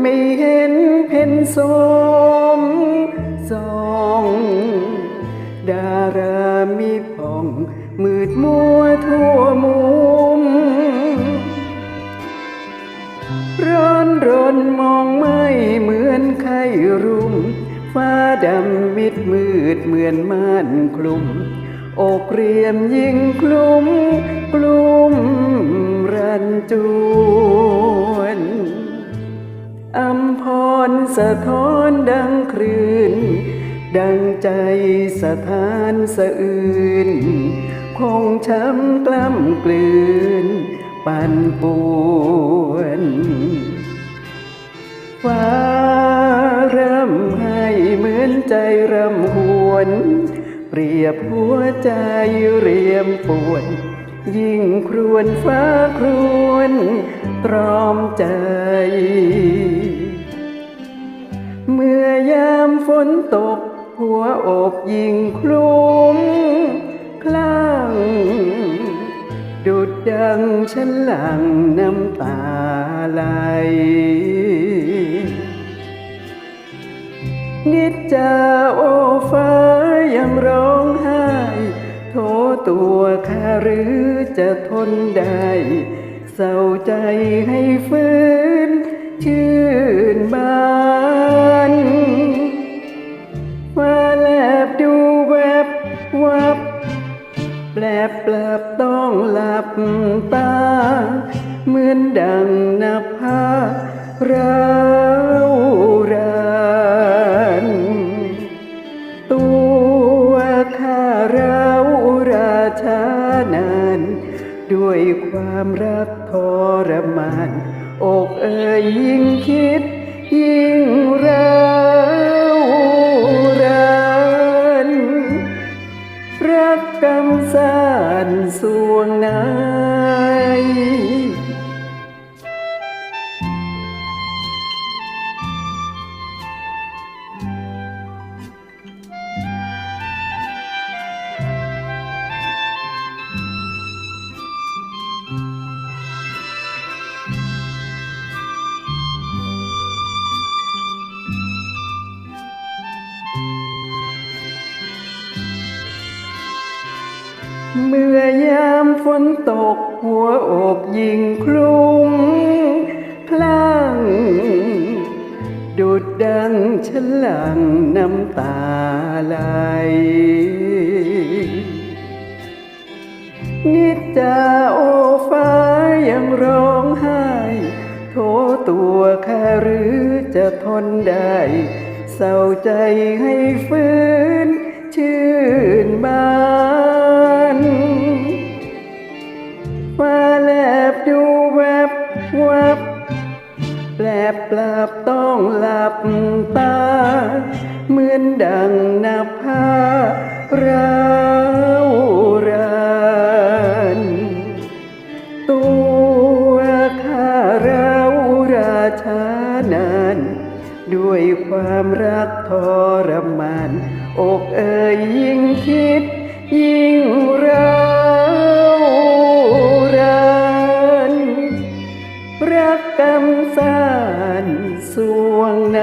ไม่เห็นเพ็นสมสองดารามีผ่อง มืดมัวทั่วมุม ร้อนรนมองไม่เหมือนไข้รุม ฟ้าดำมิดมืดเหมือนม่านคลุม อกเรียมยิ่งคลุม กลุ่มรันจู สะท้อนดังคลื่น ดังใจสถานสะอื่น คงช้ำกล้ำกลืน ปั่นป่วนฟ้าร่ำให้เหมือนใจรำหวนเปรียบหัวใจเรียมปวดยิ่งครวนฟ้าครวน ตรอมใจ ยามฝนตก หัวอกยิ่งคลุ้มคลั่งดุดดังฉันหลังน้ำตาไหลนิจจาโอฟ้ายังร้องไห้ โทตัวข้าหรือจะทนได้ เศร้าใจให้ฟื้นชื่นบาน หลับตา เหมือนดังนภาร้าวรานตัวข้าเราราชานานด้วยความรักทรมาน อกเอ่ยยิ่งคิด ยิ่งร้าวรานรักกำสา นสวงนา เมื่อยามฝนตกหัวอกยิงคลุ้มพลางดุดดังฉันหลังน้ำตาไหลนิจจาโอฟ้ายังร้องไห้ โทตัวข้าหรือจะทนได้ เศร้าใจให้ฟื้นชื่นบาน ฟ้าแลบดูแวบวับแปลบปลับต้องหลับตา เหมือนดังนภาร้าวรานตัวข้าราวราชานาน ด้วยความรักทรมาน อกเอ่ยยิ่งคิด ยิ่งร้า กรรมสานสวงไหน